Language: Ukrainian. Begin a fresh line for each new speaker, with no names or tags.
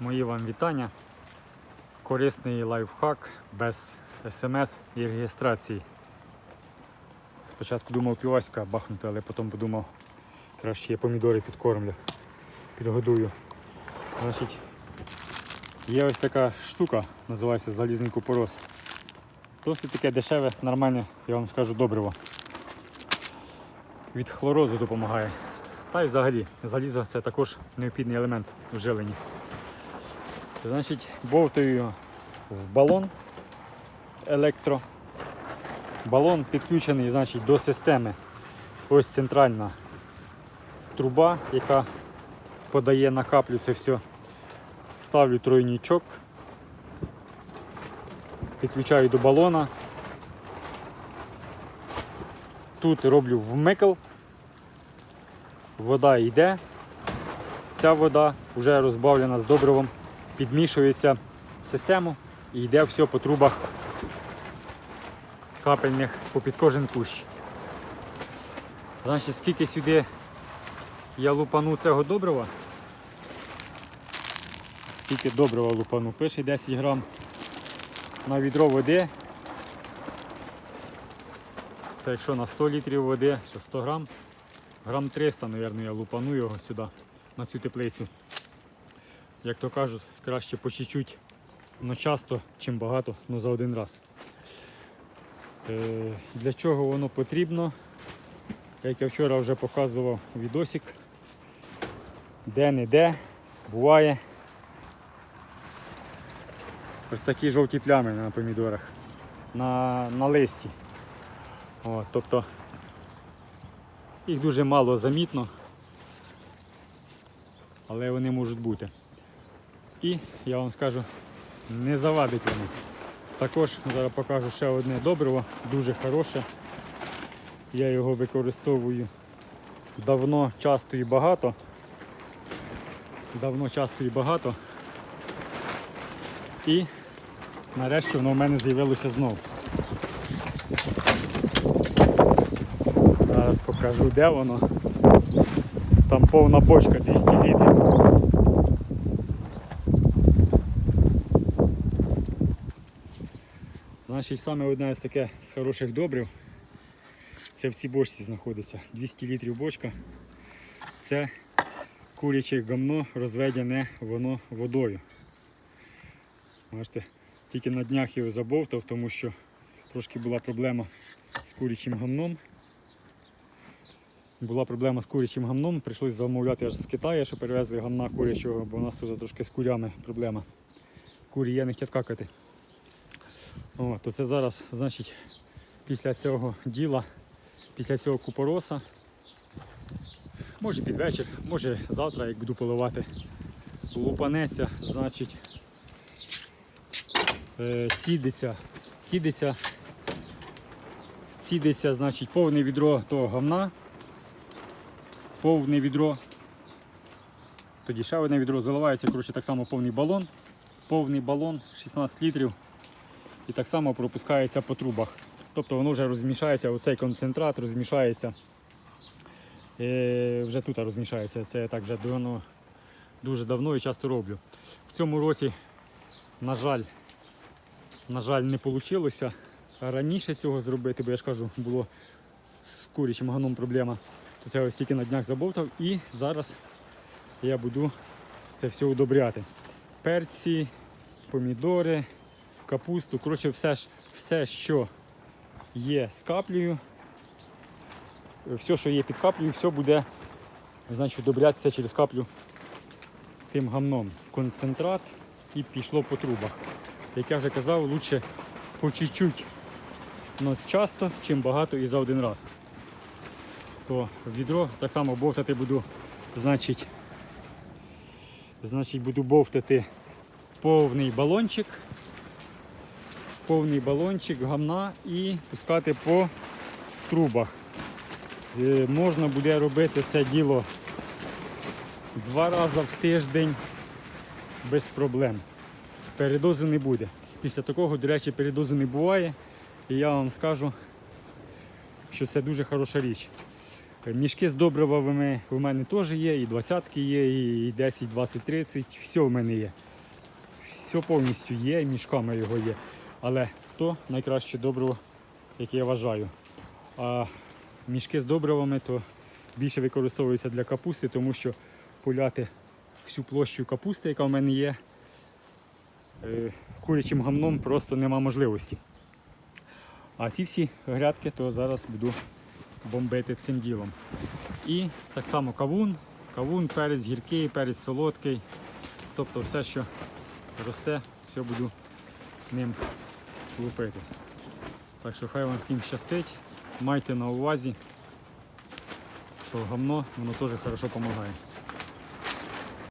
Мої вам вітання. Корисний лайфхак без смс і реєстрації. Спочатку думав піваська бахнути, але потім подумав, краще я помідори підкормлю, підгодую. Значить, є ось така штука, називається залізний купорос. Досить таке дешеве, нормальне, я вам скажу, добриво. Від хлорозу допомагає. Та й взагалі залізо це також необхідний елемент в жиленні. Значить, бовтаю його в балон електро. Балон підключений значить, до системи. Ось центральна труба, яка подає на каплю це все. Ставлю тройнічок, підключаю до балона. Тут роблю вмикл. Вода йде. Ця вода вже розбавлена з добривом, підмішується в систему і йде все по трубах капельних попід кожен кущ. Значить, скільки сюди я лупану цього добрива, скільки добрива лупану, пише 10 грам на відро води. Це якщо на 100 літрів води, що 100 грам, грам 300, мабуть, я лупану його сюди, на цю теплицю. Як то кажуть, краще по чуть-чуть, але часто, чим багато, але за один раз. Е, Для чого воно потрібно? Як я вчора вже показував відосик, де-не-де буває ось такі жовті плями на помідорах, на, на листі. О, тобто їх дуже мало замітно, але вони можуть бути. І я вам скажу, не завадить вони. Також зараз покажу ще одне добриво, дуже хороше. Я його використовую давно, часто і багато. Давно, часто і багато. І нарешті воно в мене з'явилося знову. Зараз покажу де воно. Там повна бочка 200 літрів. Значить, саме одне з таке з хороших добрив. Це в цій бочці знаходиться. 200 літрів бочка. Це куряче гамно розведене воно водою. Бачите, тільки на днях його забовтав, тому що трошки була проблема з курячим гамном. Була проблема з курячим гамном, прийшлось замовляти аж з Китаю, що перевезли гамна курячого, бо у нас тут трошки з курями проблема. Курі є не хочуть какати. О, то це зараз, значить, після цього діла, після цього купороса, може під вечір, може завтра, як буду поливати, лупанеться, значить, е, сідиться, сідиться, сідиться, значить, повне відро того говна, повне відро, тоді ще одне відро заливається, коротше, так само повний балон, повний балон, 16 літрів і так само пропускається по трубах. Тобто воно вже розмішається, оцей концентрат розмішається. Е, вже тут розмішається. Це я так вже давно, дуже давно і часто роблю. В цьому році, на жаль, на жаль, не вийшло раніше цього зробити, бо я ж кажу, було з курячим ганом проблема. То це ось тільки на днях забовтав і зараз я буду це все удобряти. Перці, помідори, капусту, коротше, все, все, що є з каплею, все, що є під каплею, все буде значить, удобрятися через каплю тим гамном. Концентрат і пішло по трубах. Як я вже казав, лучше по чуть-чуть, але часто, чим багато і за один раз. То відро так само бовтати буду, значить, значить буду бовтати повний балончик повний балончик гамна і пускати по трубах. Е, Можна буде робити це діло два рази в тиждень без проблем. Передозу не буде. Після такого, до речі, передозу не буває. І я вам скажу, що це дуже хороша річ. Мішки з добривами у мене теж є, і двадцятки є, і 10, 20, 30, все в мене є. Все повністю є, мішками його є. Але то найкраще добриво, яке я вважаю. А мішки з добривами то більше використовуються для капусти, тому що поляти всю площу капусти, яка в мене є, е, курячим гамном просто нема можливості. А ці всі грядки то зараз буду бомбити цим ділом. І так само кавун, кавун, перець гіркий, перець солодкий. Тобто все, що росте, все буду ним лупити. Так що хай вам всім щастить. Майте на увазі, що гамно воно теж хорошо допомагає.